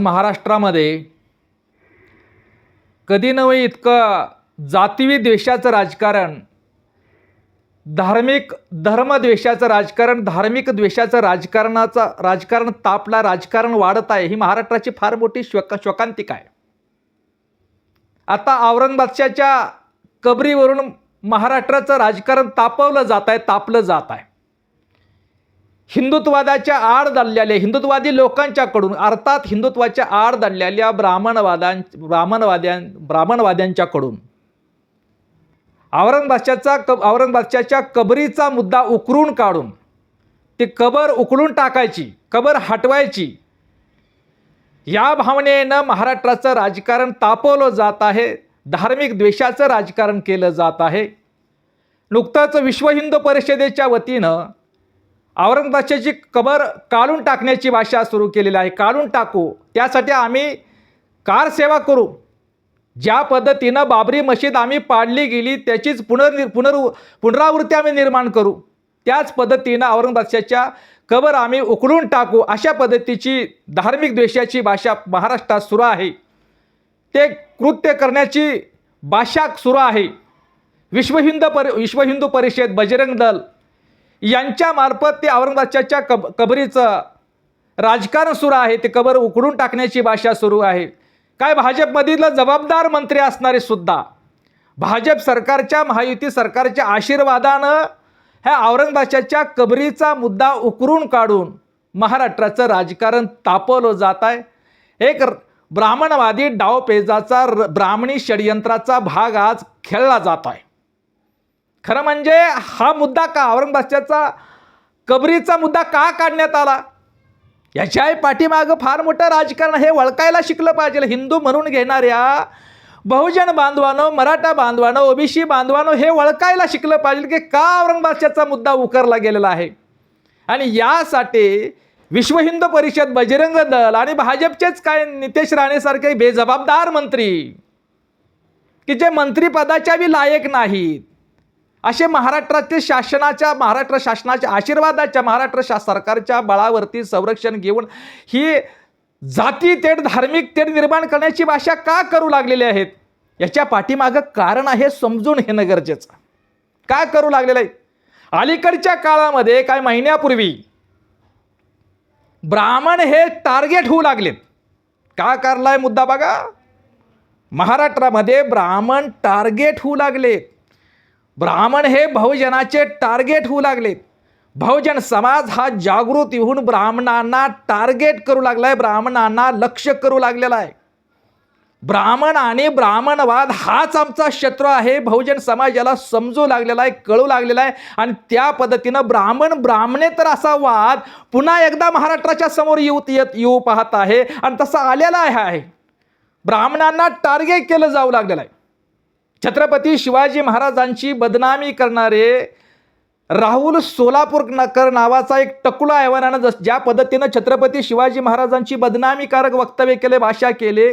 महाराष्ट्रामध्ये कधी नव्हे इतकं जातीवी द्वेषाचं राजकारण धार्मिक धर्मद्वेषाचं राजकारण धार्मिक द्वेषाचं राजकारणाचा राजकारण तापला राजकारण वाढत आहे ही महाराष्ट्राची फार मोठी शोक शोकांतिका आहे. आता औरंगाबादच्या कबरीवरून महाराष्ट्राचं राजकारण तापवलं जात आहे तापलं जात आहे. हिंदुत्वादाच्या आड दडलेल्या हिंदुत्वादी लोकांच्याकडून अर्थात हिंदुत्वाच्या आड दडलेल्या ब्राह्मणवादां ब्राह्मणवाद्यां ब्राह्मणवाद्यांच्याकडून. औरंगबादशाचा क औरंगबादशाच्या कबरीचा मुद्दा उकरून काढून ती कबर उकळून टाकायची कबर हटवायची. या भावनेनं महाराष्ट्राचं राजकारण तापवलं जात आहे धार्मिक द्वेषाचं राजकारण केलं जात आहे. नुकतंच विश्व हिंदू परिषदेच्या वतीनं औरंगाबादची कबर काढून टाकण्याची भाषा सुरू केलेली आहे काढून टाकू त्यासाठी आम्ही कार सेवा करू. ज्या पद्धतीनं बाबरी मशीद आम्ही पाडली गेली त्याचीच पुनर्नि पुनर् पुनरावृत्ती आम्ही निर्माण करू. त्याच पद्धतीनं औरंगाबादच्या कबर आम्ही उकळून टाकू अशा पद्धतीची धार्मिक द्वेषाची भाषा महाराष्ट्रात सुरू आहे. ते कृत्य करण्याची भाषा सुरू आहे. विश्व हिंदू परि विश्व हिंदू परिषद बजरंग दल यांच्यामार्फत ते औरंगाबादच्या कब कबरीचं राजकारण सुरू आहे. ते कबर उकडून टाकण्याची भाषा सुरू आहे. काय भाजपमधील जबाबदार मंत्री असणारे सुद्धा भाजप सरकारच्या महायुती सरकारच्या आशीर्वादानं ह्या औरंगाबादच्या कबरीचा मुद्दा उकरून काढून महाराष्ट्राचं राजकारण तापवलं जात आहे. एक र- ब्राह्मणवादी डावपेजाचा र- ब्राह्मणी षडयंत्राचा भाग आज खेळला जात आहे. खरं म्हणजे हा मुद्दा का औरंगाबादच्या कबरीचा मुद्दा का काढण्यात आला? याच्याही पाठीमागं फार मोठं राजकारण हे वळकायला शिकलं पाहिजे. हिंदू म्हणून घेणाऱ्या बहुजन बांधवानं मराठा बांधवानं ओबीसी बांधवानं हे वळकायला शिकलं पाहिजे की का औरंगाबादच्याचा मुद्दा उकरला गेलेला आहे. आणि यासाठी विश्व हिंदू परिषद बजरंग दल आणि भाजपचेच काय नितेश राणेसारखे बेजबाबदार मंत्री की जे मंत्रिपदाच्या बी लायक नाहीत. असे महाराष्ट्रातील शासनाच्या महाराष्ट्र शासनाच्या आशीर्वादाच्या महाराष्ट्र शा सरकारच्या बळावरती संरक्षण घेऊन ही जाती तेढ धार्मिक तेढ निर्माण करण्याची भाषा का करू लागलेले आहेत? याच्या पाठीमागं कारण आहे समजून घेणं गरजेचं. का करू लागलेलं आहे? अलीकडच्या काळामध्ये काही महिन्यापूर्वी ब्राह्मण हे टार्गेट होऊ लागलेत. का करलाय मुद्दा बघा? महाराष्ट्रामध्ये ब्राह्मण टार्गेट होऊ लागलेत. ब्राह्मण हे बहुजनाचे टार्गेट होऊ लागलेत बहुजन समाज हा जागृत होऊन ब्राह्मणांना टार्गेट करू लागलाय ब्राह्मणांना लक्ष करू लागलेला आहे. ब्राह्मण आणि ब्राह्मणवाद हाच आमचा शत्रू आहे. बहुजन समाजाला समजू लागलेला आहे कळू लागलेला आहे. आणि त्या पद्धतीनं ब्राह्मण ब्राह्मणे तर असा वाद पुन्हा एकदा महाराष्ट्राच्या समोर येऊ येत येऊ पाहत आहे. आणि तसा आलेला आहे. आहे ब्राह्मणांना टार्गेट केलं जाऊ लागलेलं आहे. छत्रपती शिवाजी महाराजांची बदनामी करणारे राहुल सोलापूरकर नावाचा एक टकुला ऐवानानं जस ज्या पद्धतीनं छत्रपती शिवाजी महाराजांची बदनामीकारक वक्तव्य केले भाषा केले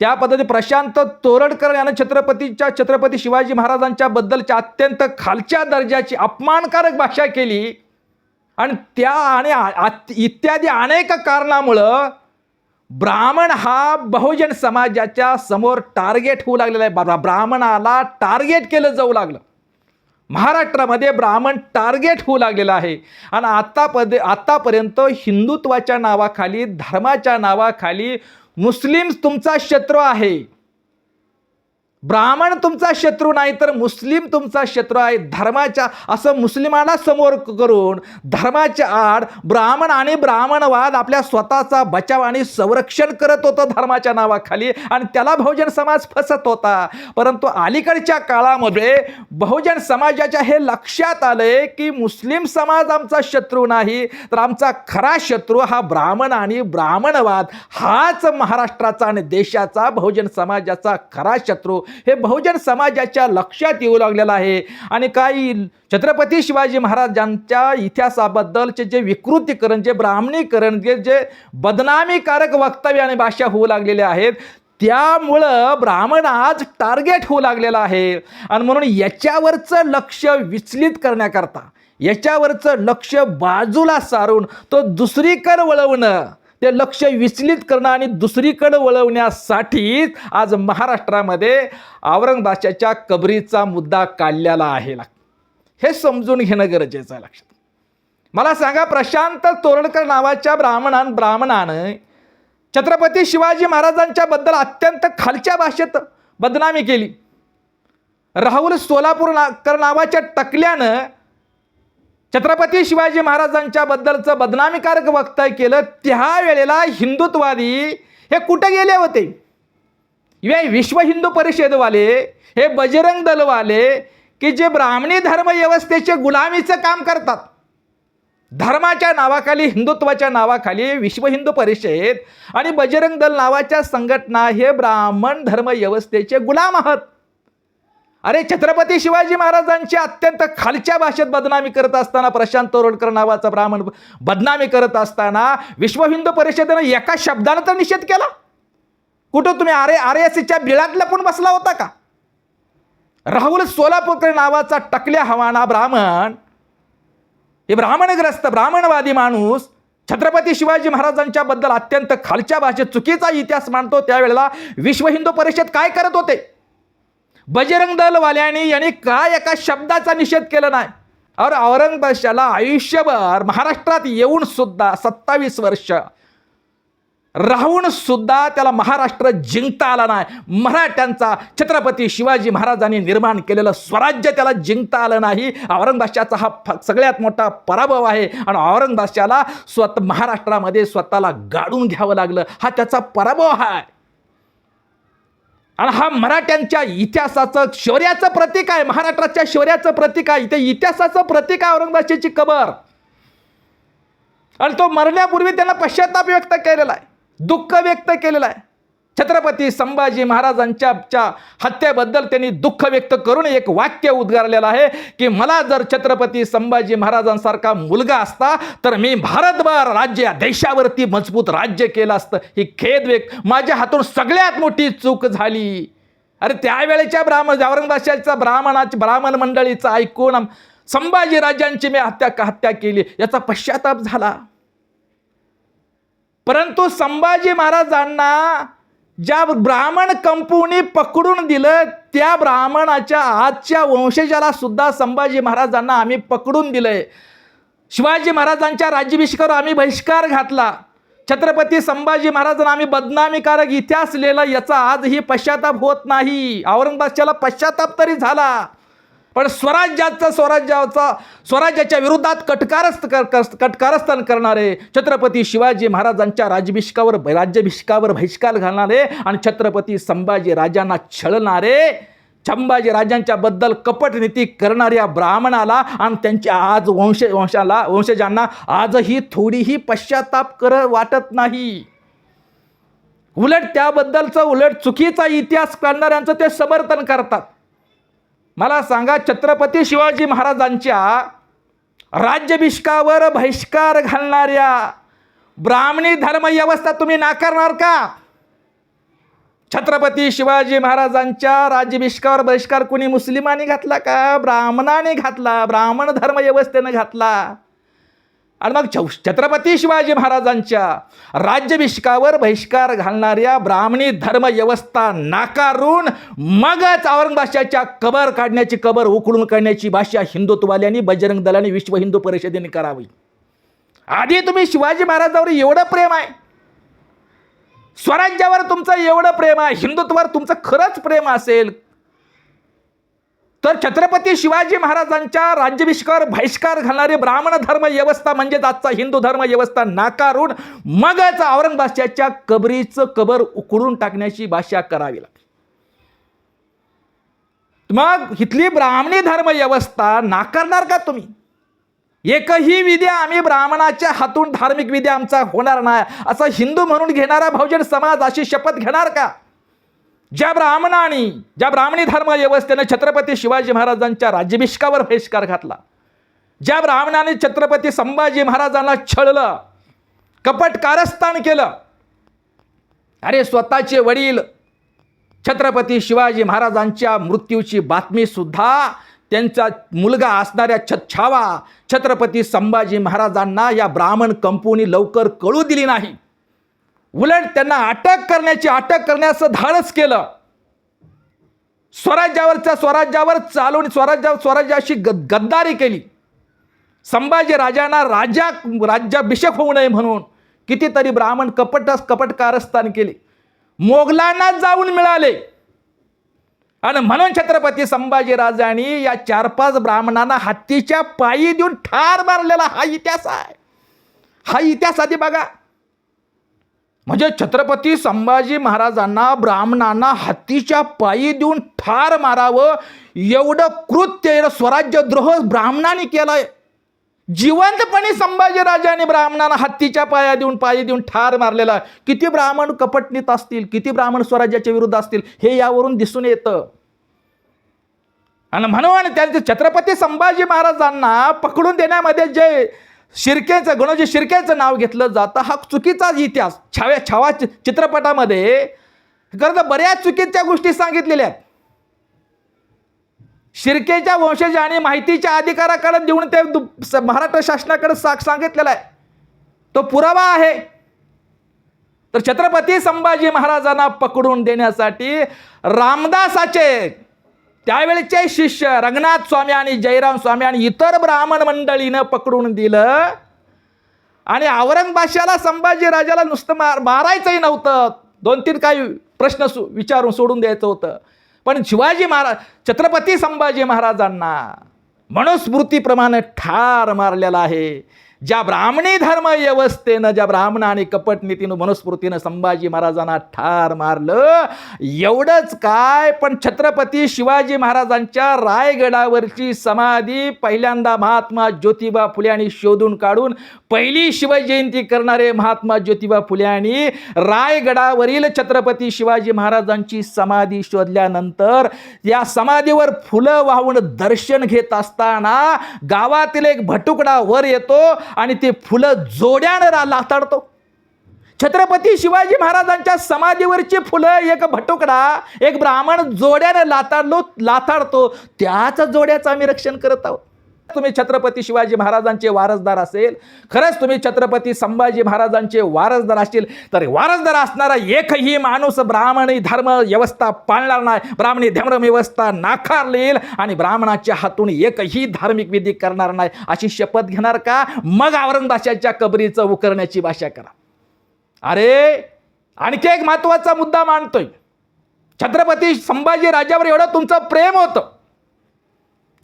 त्या पद्धती प्रशांत तोरडकर यानं छत्रपतीच्या छत्रपती शिवाजी महाराजांच्या बद्दलच्या अत्यंत खालच्या दर्जाची अपमानकारक भाषा केली. आणि त्या आणि आ- इत्यादी अनेक कारणामुळं ब्राह्मण हा बहुजन समाजाच्या समोर टार्गेट होऊ लागलेला आहे. बा ब्राह्मणाला टार्गेट केलं जाऊ लागलं. महाराष्ट्रामध्ये ब्राह्मण टार्गेट होऊ लागलेला आहे. आणि आत्ता पद आत्तापर्यंत हिंदुत्वाच्या नावाखाली धर्माच्या नावाखाली मुस्लिम्स तुमचा शत्रू आहे. ब्राह्मण तुमचा शत्रू नाही तर मुस्लिम तुमचा शत्रू आहे. धर्माच्या असं मुस्लिमांना समोर करून धर्माच्या आड ब्राह्मण आणि ब्राह्मणवाद आपल्या स्वतःचा बचाव आणि संरक्षण करत होतं धर्माच्या नावाखाली आणि त्याला बहुजन समाज फसत होता. परंतु अलीकडच्या काळामध्ये बहुजन समाजाच्या हे लक्षात आलंय की मुस्लिम समाज आमचा शत्रू नाही तर आमचा खरा शत्रू हा ब्राह्मण आणि ब्राह्मणवाद हाच महाराष्ट्राचा आणि देशाचा बहुजन समाजाचा खरा शत्रू हे बहुजन समाजाच्या लक्षात येऊ लागलेलं आहे. आणि काही छत्रपती शिवाजी महाराजांच्या इतिहासाबद्दलचे जे विकृतीकरण जे ब्राह्मणीकरण जे जे बदनामीकारक वक्तव्य आणि भाषा होऊ लागलेल्या आहेत त्यामुळं ब्राह्मण आज टार्गेट होऊ लागलेला आहे. आणि म्हणून याच्यावरचं लक्ष विचलित करण्याकरता याच्यावरचं लक्ष बाजूला सारून तो दुसरीकडे वळवणं ते लक्ष विचलित करणं आणि दुसरीकडे वळवण्यासाठीच आज महाराष्ट्रामध्ये औरंगबादशाच्या कबरीचा मुद्दा काढलेला आहे. हे समजून घेणं गरजेचं आहे लक्षात. मला सांगा प्रशांत तोरणकर नावाच्या ब्राह्मणान ब्राह्मणानं छत्रपती शिवाजी महाराजांच्या बद्दल अत्यंत खालच्या भाषेत बदनामी केली. राहुल सोलापूर नाकर नावाच्या टकल्यानं छत्रपती शिवाजी महाराजांच्या बद्दलचं बदनामीकारक वक्तव्य केलं त्या वेळेला हिंदुत्ववादी हे कुठे गेले होते? हे विश्व हिंदू परिषदवाले हे बजरंग दलवाले की जे ब्राह्मणी धर्म व्यवस्थेचे गुलामीचं काम करतात. धर्माच्या नावाखाली हिंदुत्वाच्या नावाखाली विश्व हिंदू परिषद आणि बजरंग दल नावाच्या संघटना हे ब्राह्मण धर्म व्यवस्थेचे गुलाम आहात. अरे छत्रपती शिवाजी महाराजांची अत्यंत खालच्या भाषेत बदनामी करत असताना प्रशांत तोरडकर नावाचा ब्राह्मण बदनामी करत असताना विश्व हिंदू परिषदेनं एका शब्दानं तर निषेध केला? कुठं तुम्ही आरे आर एस सीच्या बिळात लपून बसला होता का? राहुल सोलापूरकर नावाचा टकल्या हवाना ब्राह्मण हे ब्राह्मणग्रस्त ब्राह्मणवादी माणूस छत्रपती शिवाजी महाराजांच्या बद्दल अत्यंत खालच्या भाषेत चुकीचा इतिहास मांडतो त्यावेळेला विश्व हिंदू परिषद काय करत होते? बजरंग दलवाल्यांनी यांनी काय एका शब्दाचा निषेध केला नाही? और औरंगजेबाला आयुष्यभर महाराष्ट्रात येऊन सुद्धा सत्तावीस वर्ष. राहून सुद्धा त्याला महाराष्ट्र जिंकता आला नाही. मराठ्यांचा छत्रपती शिवाजी महाराजांनी निर्माण केलेलं स्वराज्य त्याला जिंकता आलं नाही. औरंगबादशाचा हा फ सगळ्यात मोठा पराभव आहे. आणि औरंगबादशाला स्वतः महाराष्ट्रामध्ये स्वतःला गाडून घ्यावं लागलं. हा त्याचा पराभव आहे. आणि हा मराठ्यांच्या इतिहासाचं शौर्याचं प्रतीक आहे. महाराष्ट्राच्या शौर्याचं प्रतीक आहे. इथे इतिहासाचं प्रतीक आहे औरंगजेबाची कबर. आणि तो मरण्यापूर्वी त्यांना पश्चाताप व्यक्त केलेला आहे. दुःख व्यक्त केलेलं आहे. छत्रपती संभाजी महाराजांच्या हत्येबद्दल त्यांनी दुःख व्यक्त करून एक वाक्य उद्गारलेलं आहे की मला जर छत्रपती संभाजी महाराजांसारखा मुलगा असता तर मी भारतभर राज्य या देशावरती मजबूत राज्य केलं असतं. ही खेद व्यक्त माझ्या हातून सगळ्यात मोठी चूक झाली. अरे त्यावेळेच्या ब्राह्मण औरंगबादशाच्या ब्राह्मणाची ब्राह्मण मंडळीचं ऐकून संभाजी राजांची मी हत्या हत्या केली. याचा पश्चाताप झाला. परंतु संभाजी महाराजांना ज्या ब्राह्मण कंपूने पकडून दिलं त्या ब्राह्मणाच्या आजच्या वंशजाला सुद्धा संभाजी महाराजांना आम्ही पकडून दिलंय. शिवाजी महाराजांच्या राज्याभिषेकावर आम्ही बहिष्कार घातला. छत्रपती संभाजी महाराजांना आम्ही बदनामीकारक इतिहास लिहिला याचा आजही पश्चाताप होत नाही. औरंगबादच्याला पश्चाताप तरी झाला. पण स्वराज्याचा स्वराज्याचा स्वराज्याच्या विरोधात कटकारस्थ कर कटकारस्थान करणारे छत्रपती शिवाजी महाराजांच्या राजभिषकावर राज्याभिषेकावर बहिष्कार घालणारे आणि छत्रपती संभाजी राजांना छळणारे संभाजी राजांच्या बद्दल कपट नीती करणाऱ्या ब्राह्मणाला आणि त्यांच्या आज वंश वंशाला वंशजांना आजही थोडीही पश्चाताप कर वाटत नाही. उलट त्याबद्दलचं उलट चुकीचा इतिहास करणाऱ्यांचं ते समर्थन करतात. मला सांगा छत्रपती शिवाजी महाराजांच्या राज्याभिष्कावर बहिष्कार घालणाऱ्या ब्राह्मणी धर्मव्यवस्था तुम्ही नाकारणार का? छत्रपती शिवाजी महाराजांच्या राज्याभिष्कावर बहिष्कार कुणी मुस्लिमांनी घातला का? ब्राह्मणाने घातला ब्राह्मण धर्मव्यवस्थेनं घातला. आणि मग छौ- छत्रपती शिवाजी महाराजांच्या राज्याभिषेकावर बहिष्कार घालणाऱ्या ब्राह्मणी धर्मव्यवस्था नाकारून मगच औरंगबादशाच्या कबर काढण्याची कबर उकळून काढण्याची भाषा हिंदुत्ववाल्यांनी बजरंग दलाने विश्व हिंदू परिषदेने करावी. आधी तुम्ही शिवाजी महाराजांवर एवढं प्रेम आहे. स्वराज्यावर तुमचं एवढं प्रेम आहे. हिंदुत्वावर तुमचं खरंच प्रेम असेल. तर छत्रपती शिवाजी महाराजांच्या राज्याभिषेकावर बहिष्कार घालणारी ब्राह्मण धर्म व्यवस्था म्हणजेच आजचा हिंदू धर्म व्यवस्था नाकारून मगच औरंगबादशाच्या कबरीचं कबर उकळून टाकण्याची भाषा करावी लागते. मग इथली ब्राह्मणी धर्म व्यवस्था नाकारणार का तुम्ही? एकही विद्या आम्ही ब्राह्मणाच्या हातून धार्मिक विद्या आमचा होणार नाही. असा हिंदू म्हणून घेणारा बहुजन समाज अशी शपथ घेणार का? ज्या ब्राह्मणाने ज्या ब्राह्मणी धर्म व्यवस्थेनं छत्रपती शिवाजी महाराजांच्या राज्याभिषेकावर बहिष्कार घातला ज्या ब्राह्मणाने छत्रपती संभाजी महाराजांना छळलं कपट कारस्थान केलं अरे स्वतःचे वडील छत्रपती शिवाजी महाराजांच्या मृत्यूची बातमी सुद्धा त्यांचा मुलगा असणाऱ्या छ छावा छत्रपती संभाजी महाराजांना या ब्राह्मण कंपूनी लवकर कळू दिली नाही. उलट त्यांना अटक करण्याची अटक करण्याचं धाडस केलं. स्वराज्यावरच्या स्वराज्यावर चालून स्वराज्यावर स्वराज्याशी ग गद्दारी केली. संभाजी राजांना राजा राज्याभिषेक होऊ नये म्हणून कितीतरी ब्राह्मण कपट कपट कारस्थान केले. मोगलांना जाऊन मिळाले. आणि म्हणून छत्रपती संभाजी राजांनी या चार पाच ब्राह्मणांना हत्तीच्या पायी देऊन ठार मारलेला हा इतिहास आहे. हा इतिहास आधी बघा. म्हणजे छत्रपती संभाजी महाराजांना ब्राह्मणांना हत्तीच्या पायी देऊन ठार मारावं एवढं कृत्य स्वराज्यद्रोह ब्राह्मणांनी केलाय जिवंतपणे संभाजी राजाने ब्राह्मणांना हत्तीच्या पाया देऊन पायी देऊन ठार मारलेला आहे. किती ब्राह्मण कपटनीत असतील किती ब्राह्मण स्वराज्याच्या विरुद्ध असतील हे यावरून दिसून येतं आणि म्हणून त्यांचे छत्रपती संभाजी महाराजांना पकडून देण्यामध्ये जे शिर्केचं गणोजी शिर्केचं नाव घेतलं जातं. हा चुकीचाच इतिहास. छाव्या छावा चित्रपटामध्ये खरं तर बऱ्याच चुकीच्या गोष्टी सांगितलेल्या आहेत. शिर्केच्या वंशज आणि माहितीच्या अधिकाराकडे देऊन ते दु- महाराष्ट्र शासनाकडे साक्ष सांगितलेला आहे. तो पुरावा आहे. तर छत्रपती संभाजी महाराजांना पकडून देण्यासाठी रामदासाचे त्यावेळेचे शिष्य रंगनाथ स्वामी आणि जयराम स्वामी आणि इतर ब्राह्मण मंडळीनं पकडून दिलं. आणि औरंगबादशाला संभाजी राजाला नुसतं मार मारायचंही नव्हतं. दोन तीन काही प्रश्न सु विचारून सोडून द्यायचं होतं. पण शिवाजी महाराज छत्रपती संभाजी महाराजांना मनुस्मृतीप्रमाणे ठार मारलेला आहे. ज्या ब्राह्मणी धर्म व्यवस्थेनं ज्या ब्राह्मण आणि कपटनीतीनं मनुस्मृतीनं संभाजी महाराजांना ठार मारलं एवढंच काय? पण छत्रपती शिवाजी महाराजांच्या रायगडावरची समाधी पहिल्यांदा महात्मा ज्योतिबा फुले यांनी शोधून काढून पहिली शिवजयंती करणारे महात्मा ज्योतिबा फुले यांनी रायगडावरील छत्रपती शिवाजी महाराजांची समाधी शोधल्यानंतर या समाधीवर फुलं वाहून दर्शन घेत असताना गावातील एक भटुकडा वर येतो आणि ते फुलं जोड्यानं रा- लाताडतो. छत्रपती शिवाजी महाराजांच्या समाधीवरची फुलं एक भटुकडा एक ब्राह्मण जोड्यानं लाताडलो लाताडतो. त्याच जोड्याचं आम्ही रक्षण करत आहोत. तुम्ही छत्रपती शिवाजी महाराजांचे वारसदार असेल खरंच तुम्ही छत्रपती संभाजी महाराजांचे वारसदार असतील तर वारसदार असणारा एकही माणूस ब्राह्मणी धर्म व्यवस्था पाळणार नाही. ब्राह्मणी धर्म व्यवस्था नाकारलेल आणि ब्राह्मणाच्या हातून एकही धार्मिक विधी करणार नाही. अशी शपथ घेणार का? मग औरंगदाशाच्या कबरीचं उकरण्याची भाषा करा. अरे आणखी एक महत्त्वाचा मुद्दा मांडतोय. छत्रपती संभाजी राजावर एवढं तुमचं प्रेम होतं.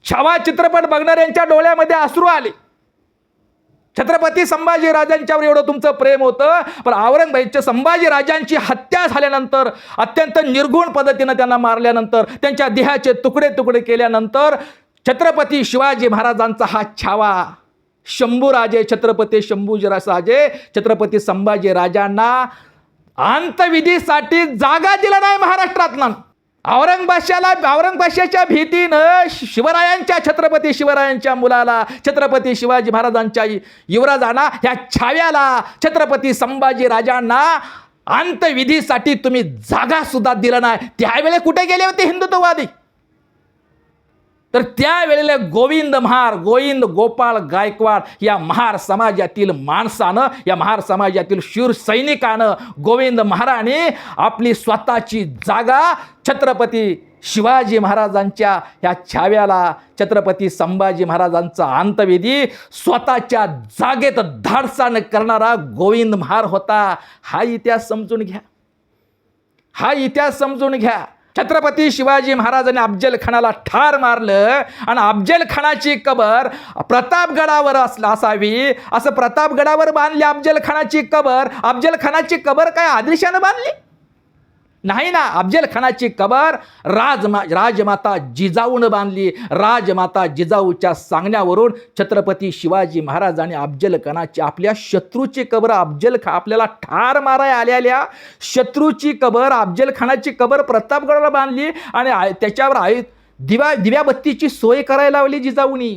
छावा चित्रपट बघणाऱ्यांच्या डोळ्यामध्ये अश्रू आले. छत्रपती संभाजी राजांच्यावर एवढं तुमचं प्रेम होतं पण औरंगजेबच्या संभाजी राजांची हत्या झाल्यानंतर अत्यंत निर्गुण पद्धतीनं त्यांना मारल्यानंतर त्यांच्या देहाचे तुकडे तुकडे केल्यानंतर छत्रपती शिवाजी महाराजांचा हा छावा. शंभूराजे छत्रपती शंभूराजे छत्रपती संभाजी राजांना अंतविधीसाठी जागा दिला नाही महाराष्ट्रातनं. औरंगबादशाला औरंगबादशाच्या भीतीनं शिवरायांच्या छत्रपती शिवरायांच्या मुलाला छत्रपती शिवाजी महाराजांच्या युवराजांना ह्या छाव्याला छत्रपती संभाजी राजांना अंतविधीसाठी तुम्ही जागा सुद्धा दिला नाही. त्यावेळेला कुठे गेले होते हिंदुत्ववादी? तर त्यावेळेला गोविंद महार गोविंद गोपाळ गायकवाड या महार समाजातील माणसानं या महार समाजातील शूर सैनिकानं गोविंद महाराने आपली स्वतःची जागा छत्रपती शिवाजी महाराजांच्या ह्या छाव्याला छत्रपती संभाजी महाराजांचा अंतविधी स्वतःच्या जागेत धाडसानं करणारा गोविंद महार होता. हा इतिहास समजून घ्या. हा इतिहास समजून घ्या. छत्रपती शिवाजी महाराजांनी अफजल खानाला ठार मारलं आणि अफजल खानाची कबर प्रतापगडावर असला असावी. असं प्रतापगडावर बांधली अफजल खानाची कबर. अफजल खानाची कबर काय आदिलशानं बांधली? नाही ना अफजल खानाची कबर राजमा राजमाता जिजाऊनं बांधली. राजमाता जिजाऊच्या सांगण्यावरून छत्रपती शिवाजी महाराजांनी अफजल खानाची आपल्या शत्रूची कबर अफजल खा आपल्याला ठार माराय आलेल्या शत्रूची कबर अफजल खानाची कबर प्रतापगडाला बांधली आणि त्याच्यावर आई दिव्या दिव्याबत्तीची सोय करायला लावली जिजाऊनी.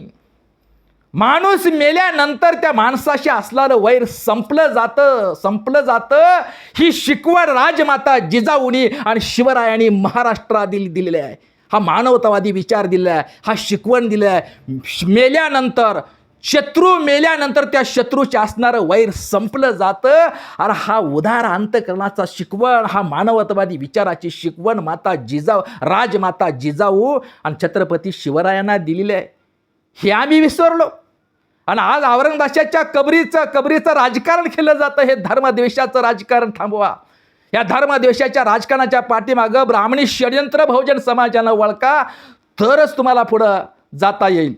माणूस मेल्यानंतर त्या माणसाशी असणारं वैर संपलं जातं संपलं जातं. ही शिकवण राजमाता जिजाऊनी आणि शिवरायांनी महाराष्ट्रात दिली दिलेली आहे. हा मानवतावादी विचार दिलेला आहे हा शिकवण दिलेला आहे. मेल्यानंतर शत्रू मेल्यानंतर त्या शत्रूचे असणारं वैर संपलं जातं. अरे हा उदार अंतकरणाचा शिकवण हा मानवतावादी विचाराची शिकवण माता जिजाऊ राजमाता जिजाऊ आणि छत्रपती शिवरायांना दिलेली आहे. हे आम्ही विसरलो. आणि आज औरंगजेबाच्या कबरीचं कबरीचं राजकारण केलं जातं हे धर्मद्वेषाचं राजकारण थांबवा. या धर्मद्वेषाच्या राजकारणाच्या पाठीमागं ब्राह्मणी षडयंत्र बहुजन समाजानं वळका तरच तुम्हाला पुढं जाता येईल.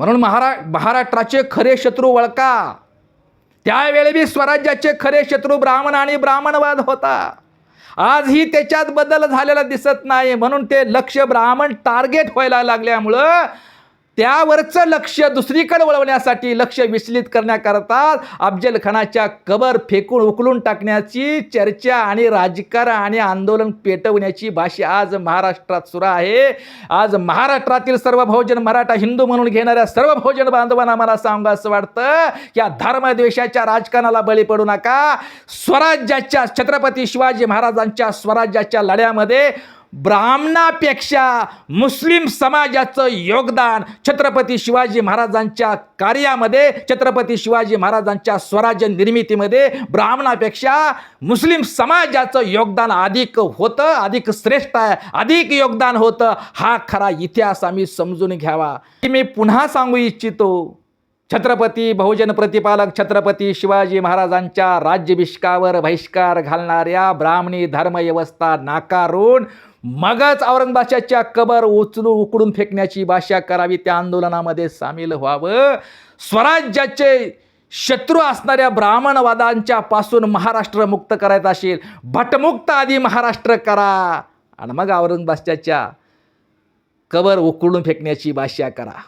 म्हणून महारा महाराष्ट्राचे खरे शत्रू वळका. त्यावेळी बी स्वराज्याचे खरे शत्रू ब्राह्मण आणि ब्राह्मणवाद होता. आजही त्याच्यात बदल झालेला दिसत नाही. म्हणून ते लक्ष ब्राह्मण टार्गेट व्हायला लागल्यामुळं त्यावरचं लक्ष दुसरीकडे वळवण्यासाठी लक्ष विचलित करण्याकरता अफजल खानाच्या कबर फेकून उकलून टाकण्याची चर्चा आणि राजकारण आणि आंदोलन पेटवण्याची भाषा आज महाराष्ट्रात सुरू आहे. आज महाराष्ट्रातील सर्व बहुजन मराठा हिंदू म्हणून घेणाऱ्या सर्व बहुजन बांधवांना मला सांगा असं वाटतं या धर्मद्वेषाच्या राजकारणाला बळी पडू नका. स्वराज्याच्या छत्रपती शिवाजी महाराजांच्या स्वराज्याच्या लढ्यामध्ये ब्राह्मणापेक्षा मुस्लिम समाजाचं योगदान छत्रपती शिवाजी महाराजांच्या कार्यामध्ये छत्रपती शिवाजी महाराजांच्या स्वराज्य निर्मितीमध्ये ब्राह्मणापेक्षा मुस्लिम समाजाचं योगदान अधिक होतं अधिक श्रेष्ठ आहे अधिक योगदान होतं. हा खरा इतिहास आम्ही समजून घ्यावा. मी पुन्हा सांगू इच्छितो छत्रपती बहुजन प्रतिपालक छत्रपती शिवाजी महाराजांच्या राज्याभिषेकावर बहिष्कार घालणाऱ्या ब्राह्मणी धर्मव्यवस्था नाकारून मगच औरंगबादशाच्या कबर उचलून उकडून फेकण्याची भाषा करावी त्या आंदोलनामध्ये सामील व्हावं. स्वराज्याचे शत्रू असणाऱ्या ब्राह्मणवादांच्या पासून महाराष्ट्र मुक्त करायचं असेल. भटमुक्त आधी महाराष्ट्र करा. आणि मग औरंगबादशाच्या कबर उकडून फेकण्याची भाषा करा.